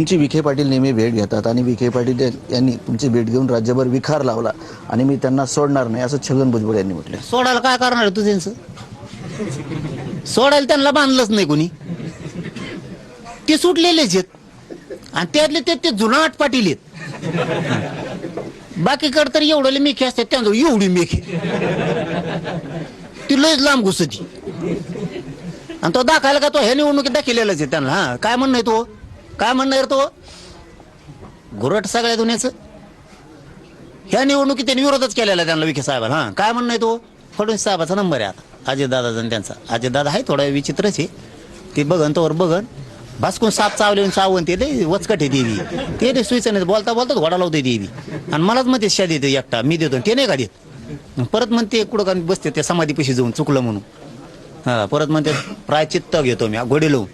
तुमची विखे पाटील नेहमी भेट घेतात आणि विखे पाटील यांनी तुमची भेट घेऊन राज्यभर विखार लावला आणि मी त्यांना सोडणार नाही असं छगन भुजबळ यांनी म्हटलं सोडायला काय करणार आहे तू त्यांचं? सोडायला त्यांना बांधलंच नाही कोणी. ते सुटलेलेच आहेत. आणि त्यातले ते ते जुनाट पाटील आहेत. बाकीकडे तर एवढे मेखे असतात त्यांचं एवढी मेखी ती लयच लांब घुसची आणि तो दाखायला का तो ह्या निवडणुकीत दाखिलेलाच आहे त्यांना हा? काय म्हणणं आहे तो? काय म्हणणार तो? घुरट सगळ्या दुनियाचं? ह्या निवडणुकीत त्यांनी विरोधच केलेला त्यांना विखे साहेबांना हा. काय म्हणणं आहे तो? फडणवीस साहेबाचा नंबर आहे आता. अजितदादाचा आणि त्यांचा. अजितदादा आहे थोडा विचित्रच आहे. ते बघन तोवर बघन. भास्कून साप चावले सावन चावून ते वचकट आहे देवी. ते ते सुईचं नाही बोलता बोलता घोडा लावते देवी. आणि मलाच म्हणते शा देते एकटा मी देतो. ते नाही का देत? परत म्हणते कुठं का बसते त्या समाधीपाशी जाऊन चुकलं म्हणून. हा परत म्हणते प्रायचित्त घेतो मी घोडे लावून.